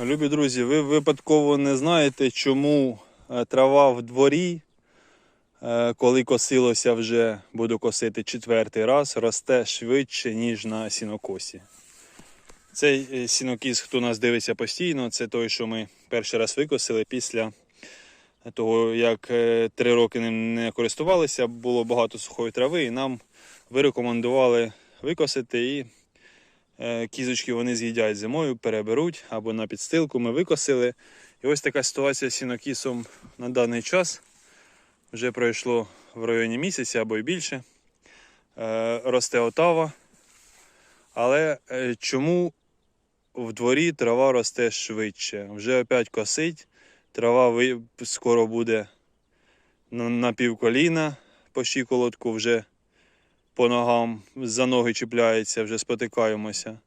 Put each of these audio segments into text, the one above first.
Любі друзі, ви випадково не знаєте, чому е, трава в дворі, е, коли косилося вже, буду косити четвертий раз, росте швидше, ніж на сінокосі. Цей е, сінокіс, хто нас дивиться постійно, це той, що ми перший раз викосили після того, як три роки ним не користувалися, було багато сухої трави, і нам вирекомендували викосити і Кізочки вони з'їдять зимою, переберуть або на підстилку. Ми викосили. І ось така ситуація з сінокісом на даний час. Вже пройшло в районі місяця або й більше. Е, Росте отава. Але е, чому в дворі трава росте швидше? Вже опять косить. Трава скоро буде на півколіна по щиколотку вже по ногам за ноги чіпляється, вже спотикаємося.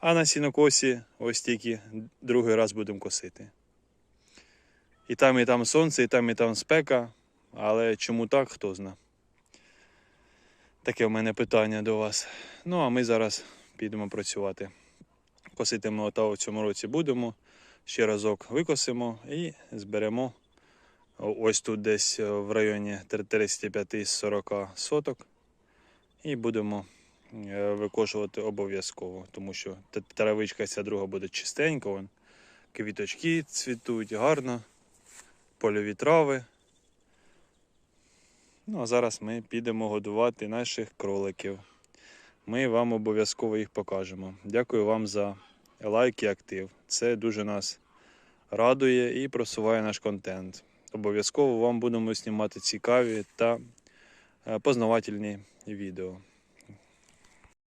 А на сінокосі ось тільки другий раз будемо косити. І там, і там сонце, і там, і там спека. Але чому так, хто зна. Таке в мене питання до вас. Ну, а ми зараз підемо працювати. Косити отав в цьому році будемо. Ще разок викосимо і зберемо ось тут десь в районі 35-40 соток. І будемо е, викошувати обов'язково, тому що травичка ця друга буде чистенька, вон, квіточки цвітуть гарно, польові трави. Ну, а зараз ми підемо годувати наших кроликів. Ми вам обов'язково їх покажемо. Дякую вам за лайк і актив. Це дуже нас радує і просуває наш контент. Обов'язково вам будемо знімати цікаві та познавательні відео.